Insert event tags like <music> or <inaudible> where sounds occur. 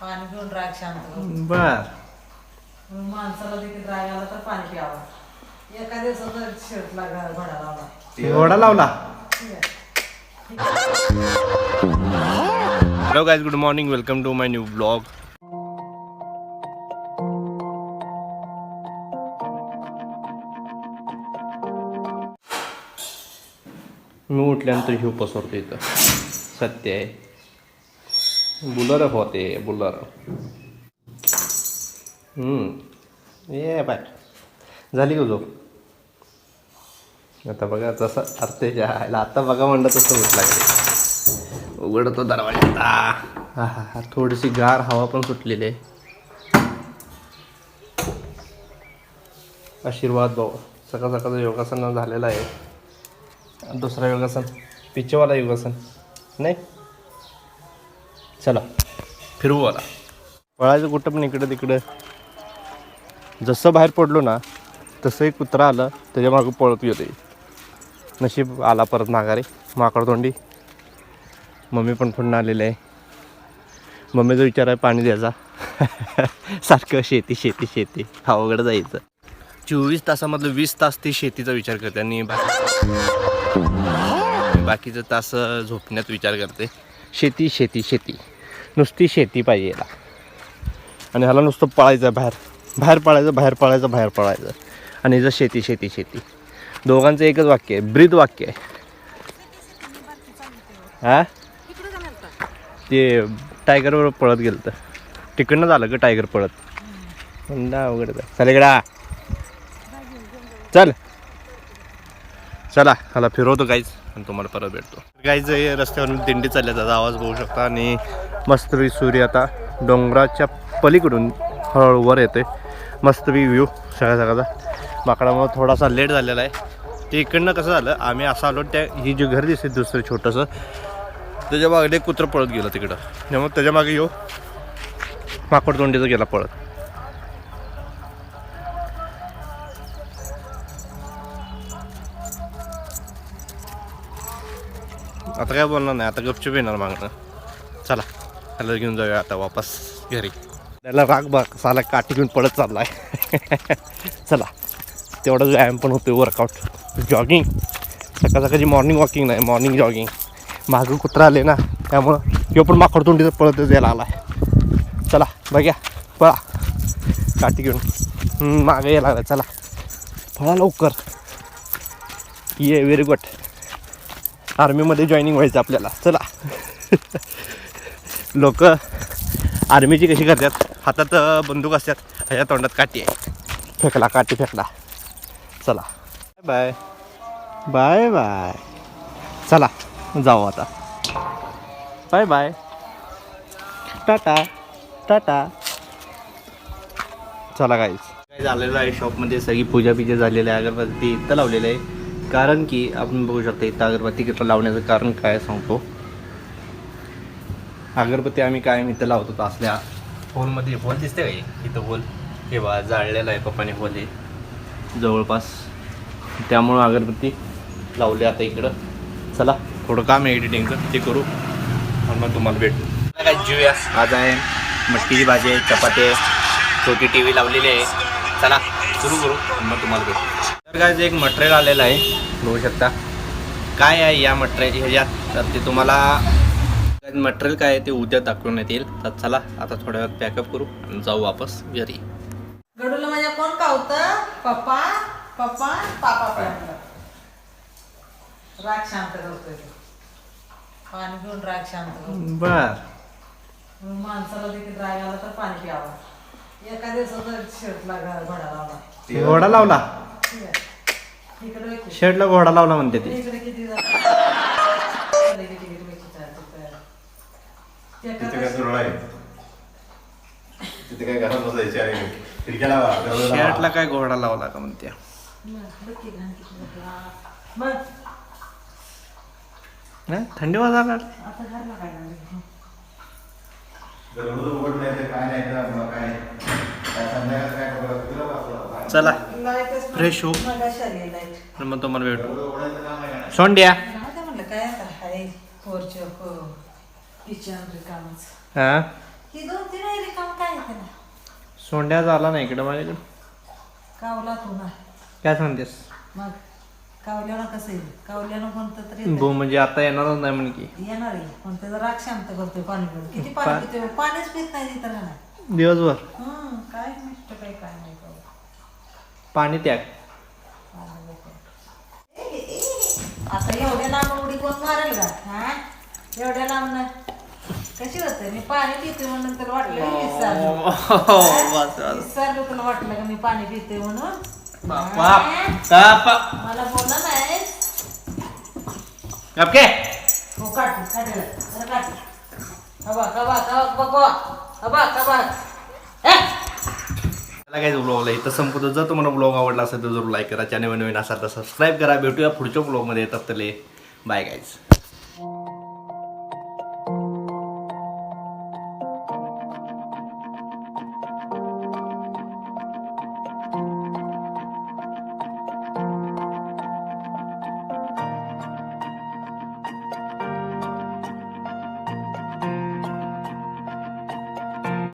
पाणी पिऊन राग शांत. बर. मग माणसाला देखील राग आला तर पाणी प्यावं. एका दिवसाचा शर्टला घ- घोडा लावला. घोडा लावला? Hello guys good morning welcome to my new blog मी उठल्यानंतर हिव पसरतो इथं. सत्य आहे. बुलर होते बुलर ये बाय झाली का झोप आता बघा जसं अर्थ आता बघा म्हणलं तसं उठला गेले उघडतो दरवाजा हा हा हा थोडीशी गार हवा पण सुटलेली आहे. आशीर्वाद भाऊ. सकाळ सकाळचं योगासन झालेलं आहे. दुसरा योगासन पिचेवाला योगासन. नाही? चला फिरवू आला पळायचं कुठं पण इकडं तिकडं. जसं बाहेर पडलो ना तसं एक कुत्रा आलं त्याच्या मागं पळत गेले नशीब आला परत माघारे माकड तोंडी. मम्मी पण पुन्हा आलेले आहे. मम्मीचा विचार आहे पाणी द्यायचा. <laughs> सारखं शेती शेती शेती. अवघड जायचं. चोवीस तासामधलं वीस तास ती शेतीचा विचार करते आणि बाकी बाकीचं तास झोपण्यात विचार करते. शेती शेती शेती. नुसती शेती पाहिजे याला. आणि ह्याला नुसतं पळायचं बाहेर. बाहेर पळायचं बाहेर पळायचं बाहेर पळायचं. आणि हिचं शेती शेती शेती. दोघांचं एकच वाक्य आहे ब्रीद वाक्य आहे. हा? ते टायगर बरोबर पळत गेलं तर तिकडनं झालं का टायगर पळत. अवघड. चल इकडा चल. चला ह्याला फिरवतो काहीच आणि तुम्हाला परत भेटतो. काहीच रस्त्यावरून दिंडी चालल्या त्याचा आवाज बघू शकता आणि मस्तवी सूर्य आता डोंगराच्या पलीकडून हळूहळू वर येतोय. मस्तपैकी व्ह्यू सगळ्या सगळ्याचा. माकडामुळे थोडासा लेट झालेला आहे. ते इकडनं कसं झालं आम्ही असं आलो त्या ही जे घर दिसते दुसरं छोटंसं त्याच्यामागे एक कुत्रं पळत गेलं तिकडं. त्यामुळे त्याच्यामागे येऊ माकड तोंडीचा गेला पळत. आता काय बोलणार नाही आता गपचूप येणार मागणं. त्याला घेऊन जाऊया आता वापस घरी. त्याला राग बाग साला काठी घेऊन पळत चाललाय. <laughs> चला तेवढाच व्यायाम पण होतो वर्कआउट जॉगिंग सकाळ सकाळची मॉर्निंग वॉकिंग नाही मॉर्निंग जॉगिंग मागं कुत्रा आले ना त्यामुळं किंवा पण माकड पळतच यायला आला आहे चला बघ्या पळा. काठी घेऊन. मागं यायला लागला चला. पळा लवकर. ये व्हेरी गुड आर्मीमध्ये जॉईनिंग व्हायचं आपल्याला. चला. <laughs> लोक आर्मीची कशी करतात? हातात बंदूक असतात. ह्याच्या तोंडात काठी आहे. फेकला काठी फेकला. चला. बाय. Bye bye. चला जाऊ आता. Bye bye. Tata tata. चला काहीच काय झालेलं आहे? शॉपमध्ये सगळी पूजा बिजा झालेली आहे अगरबत्ती इथं लावलेलं आहे. कारण की आपण बघू शकता इथं अगरबत्ती किती लावण्याचं कारण काय सांगतो. अगरबत्ती आम्ही कायम इथं लावत होतो असल्या होलमध्ये होल दिसते का इथं होल हे बा जाळलेलं आहे पप्पाने होल हे. जवळपास. त्यामुळं अगरबत्ती लावली आता इकडं. चला थोडं काम आहे एडिटिंगचं ते करू. आणि मग तुम्हाला भेटू. काय जीवया आज आहे मटकीची भाजी आहे चपाती आहे. छोटी टी व्ही लावलेली आहे. चला सुरू करू. मग तुम्हाला भेटू. तर काय एक मटेरियल आलेलं आहे. बघू शकता. काय आहे या मटेरियल ह्याच्यात? तर ते तुम्हाला मटेरियल काय आहे ते उद्या दाखवण्यात येईल तर चला आता थोड्या वेळात पॅकअप करू आणि जाऊ वापस घरी. गडूला माझ्या कोण कावत? पप्पा पप्पा पापा पण राग शांत करतोय. पाणी पिऊन राग शांत करतो बर. माणसाला देखील राग आला तर पाणी प्यावं. एका दिवसाचा शर्टला घोडा लावला. घोडा लावला? शर्टला घोडा लावला म्हणते ते. तिथे कसं- काय सुरळ आहे तिथे काय घरात बसायचे आणि खिडक्या लावा दरवाजा लावा. शर्टला काय घोडा लावला का म्हणते नाही थंडी वाजायला काय लागलं? दरवाजा उघड नाही तर काय नाही तर आपलं काय काय संध्याकाळचं काय करू? तिला वाचलं. चला लाईटच नाही. Fresh हो. आणि मग तुम्हाला भेटू दरवाजा उघडायचं काम आहे का? सोंड्या काय आता हाय पोरचं, हो. किचन रिकामच. हा? ही दोन तीन आहे सोंड्या झाला नाही इकडं माझ्याकडे. कावला तू ना. काय सांगतेस? मग कावल्यानं कसं येईल कावल्यानं कोणतं तरी भू म्हणजे आता येणारच नाही म्हण की. येणार आहे. पण त्याचा राग शांत करतोय पाणी पिऊन किती पाणी पितोय? पाणीच पित नाही तर नाही दिवसभर. काय मिष्ट काय काय नाही बाबा. पाणी त्याग पाणी नको. ए, ए, आता एवढ्या लांब उडी कोण मारेल का? हा? एवढ्या लांब ना कशी होते? मी पाणी पिते म्हणून तर वाटलं मी विसरलो विसरलो तुला वाटलं का मी पाणी पिते म्हणून? बापा हा? बापा. मला बोलला नाही गपके. हो जरा ए मला काय ब्लॉगला इथं संपवतो. जर तुम्हाला ब्लॉग आवडला असेल तर जरूर लाईक करा. चॅनल नवीन असाल तर सबस्क्राईब करा. भेटूया पुढच्या ब्लॉगमध्ये येतात तले बाय गाईज